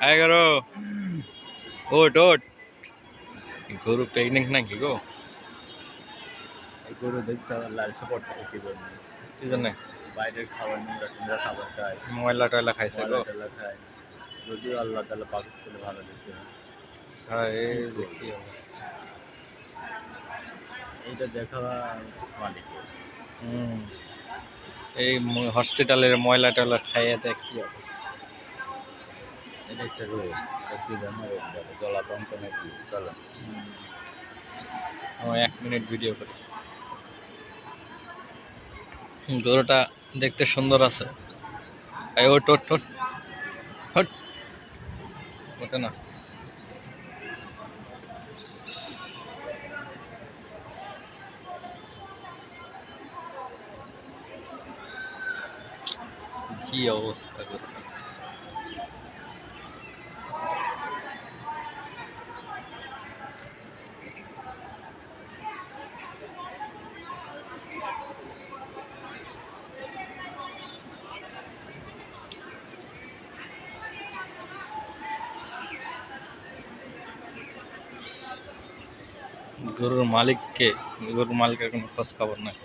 এগারো। ওট ওট। গরু প্রেগনেন্ট নাকি গো? গরু দেখছে আমার লাল সাপোর্ট করছে কি জন্য কি জন্য? বাইরের খাবার নোংরা টোংরা খাবার খায়। ময়লা টয়লা খাইছে গো। টয়লা খায়। যদিও আল্লাহ তালা পাকিস্তানে ভালো হ্যাঁ এই যে কি অবস্থা। এইটা দেখা মালিকের হুম। এই হসপিটালের ময়লা টয়লা খাইয়ে দেখ কি অবস্থা। এক মিনিট ভিডিও গরুটা দেখতে সুন্দর আছে। ওট হট। না। কি অবস্থা গরুর মালিককে গরুর মালিকের কোনো খোঁজ খবর নাই